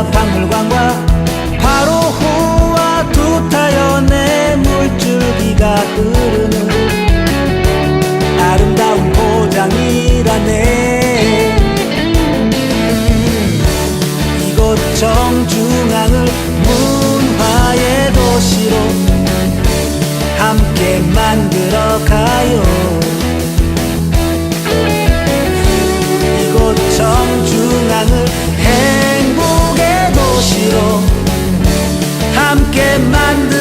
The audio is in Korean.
바다 박물관과 바로 호와 두타연의 물줄기가 흐르는 아름다운 고장이라네. 이곳 정중앙을 문화의 도시로 함께 만들어 가요. quemando